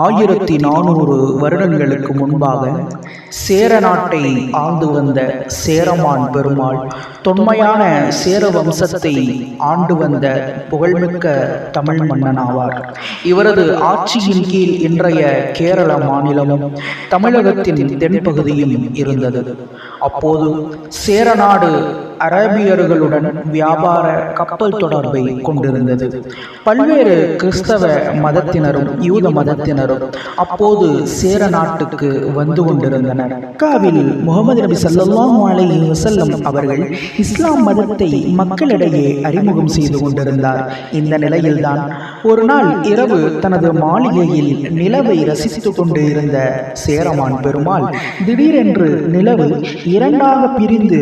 ஆயிரத்தி நானூறு வருடங்களுக்கு முன்பாக சேர நாட்டை ஆண்டு வந்த சேரமான் பெருமாள் தொன்மையான சேர வம்சத்தை ஆண்டு வந்த புகழ்மிக்க தமிழ் மன்னன் ஆவார். இவரது ஆட்சியின் கீழ் இன்றைய கேரள மாநிலமும் தமிழகத்தின் தென்பகுதியும் இருந்தது. அப்போது சேரநாடு அரேபியர்களுடன் வியாபார கப்பல் தொடர்பை கொண்டிருந்தது. பல்வேறு கிறிஸ்தவ மதத்தினரும் யூத மதத்தினரும் அப்போது சேர நாட்டுக்கு வந்து கொண்டிருந்தனர். மக்காவில் முகமது நபி ஸல்லல்லாஹு அலைஹி அவர்கள் இஸ்லாம் மதத்தை மக்களிடையே அறிமுகம் செய்து கொண்டிருந்தார். இந்த நிலையில்தான் ஒரு நாள் இரவு தனது மாளிகையில் நிலவை ரசித்துக் கொண்டு இருந்த சேரமான் பெருமாள் திடீரென்று நிலவு இரண்டாக பிரிந்து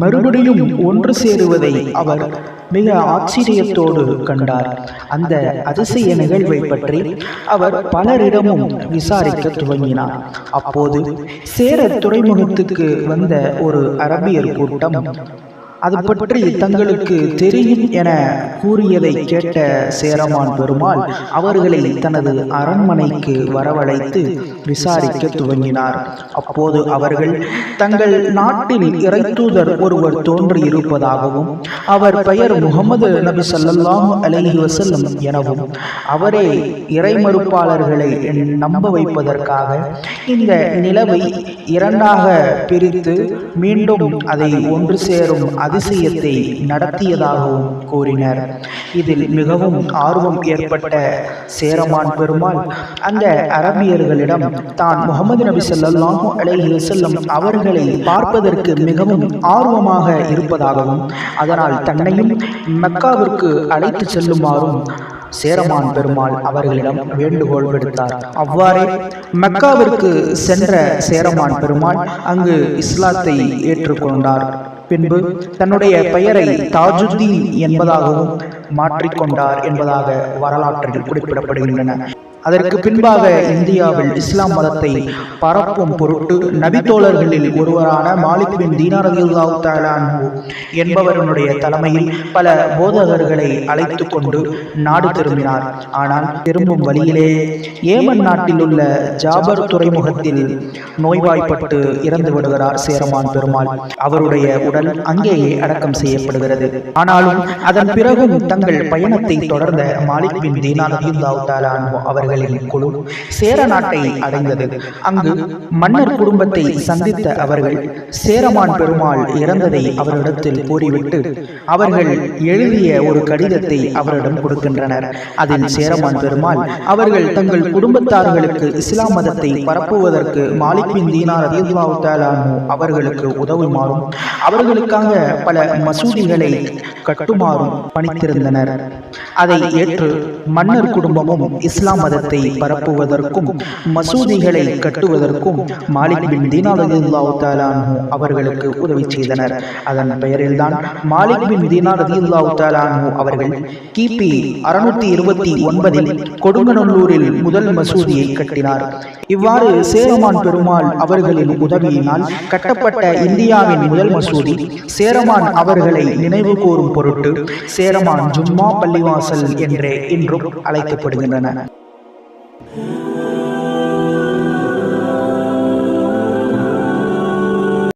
மறுபடியும் ஒன்று சேருவதை அவர் மிக ஆச்சரியத்தோடு கண்டார். அந்த அதிசய நிகழ்வை பற்றி அவர் பலரிடமும் விசாரிக்க துவங்கினார். அப்போது சேர துறைமுகத்துக்கு வந்த ஒரு அரபியர் கூட்டம் அது பற்றி தங்களுக்கு தெரியும் என கூறியதை கேட்ட சேரமான் பெருமாள் அவர்களை தனது அரண்மனைக்கு வரவழைத்து விசாரிக்க துவங்கினார். அப்போது அவர்கள் தங்கள் நாட்டில் இறைத்தூதர் ஒருவர் தோன்றி இருப்பதாகவும் அவர் பெயர் முகமது நபி ஸல்லல்லாஹு அலைஹி வஸல்லம் எனவும் அவரே இறைமறுப்பாளர்களை நம்ப வைப்பதற்காக இந்த நிலவை இரண்டாக பிரித்து மீண்டும் அதை ஒன்று சேரும். அதிசயத்தை நடத்தியதாகவும் கூறினர். இதில் மிகவும் ஆர்வம் ஏற்பட்ட சேரமான் பெருமாள் அந்த அரபியர்களிடம் தான் முகமது நபி சொல்லாஹு அலைஹி செல்லும் அவர்களை பார்ப்பதற்கு மிகவும் ஆர்வமாக இருப்பதாகவும் அதனால் தன்னையும் மக்காவிற்கு அழைத்து செல்லுமாறும் சேரமான் பெருமாள் அவர்களிடம் வேண்டுகோள் விடுத்தார். அவ்வாறே மக்காவிற்கு சென்ற சேரமான் பெருமாள் அங்கு இஸ்லாத்தை ஏற்றுக்கொண்டார். பின்பு தன்னுடைய பெயரை தாஜுத்தீன் என்பதாகவும் மாற்றிக்கொண்டார் என்பதாக வரலாற்றில் குறிப்பிடப்படுகின்றன. அதற்கு பின்பாக இந்தியாவில் இஸ்லாம் மதத்தை பரப்பும் பொருட்டு நபித்தோழர்களில் ஒருவரான மாலிக் பின் தீனார் என்பவருடைய தலைமையில் பல போதகர்களை அழைத்து கொண்டு நாடு திரும்பினார். ஆனால் திரும்பும் வழியிலே ஏமன் நாட்டில் உள்ள ஜாபர் துறைமுகத்தில் நோய்வாய்ப்பட்டு இறந்து விடுகிறார் சேரமான் பெருமாள். அவருடைய உடல் அங்கேயே அடக்கம் செய்யப்படுகிறது. ஆனாலும் அதன் பிறகும் தங்கள் பயணத்தை தொடர்ந்த மாலிக் பின் தீனார் அவர்கள் அவர்களின் குழு சேர நாட்டை அடைந்தது. அங்கு மன்னர் குடும்பத்தை சந்தித்த அவர்கள் சேரமான் பெருமாள் இறந்ததை அவரிடத்தில் கூறிவிட்டு அவர்கள் எழுதிய ஒரு கடிதத்தை அவரிடம் கொடுக்கின்றனர். அதில் சேரமான் பெருமாள் அவர்கள் தங்கள் குடும்பத்தார்களுக்கு இஸ்லாம் மதத்தை பரப்புவதற்கு மாலிக் தீனார் அவர்களுக்கு உதவுமாறும் அவர்களுக்காக பல மசூதிகளை கட்டுமாறும் பணித்திருந்தனர். அதை ஏற்று மன்னர் குடும்பமும் இஸ்லாம் மதத்தை பரப்புவதற்கும் மசூதிகளை கட்டுவதற்கும் மாலிக் பின் தீனார் அவர்களுக்கு உதவி செய்தனர். அதன் பெயரில்தான் மாலிக் பின் தீனார் அவர்கள் கிபி அறுநூத்தி இருபத்தி ஒன்பதில் கொடுங்கநல்லூரில் முதல் மசூதியை கட்டினார். இவ்வாறு சேரமான் பெருமாள் அவர்களின் உதவியினால் கட்டப்பட்ட இந்தியாவின் முதல் மசூதி சேரமான் அவர்களை நினைவு கூறும் பொருட்டு சேரமான் ஜும்மா பள்ளிவாசல் என்றே இன்றும் அழைக்கப்படுகின்றன.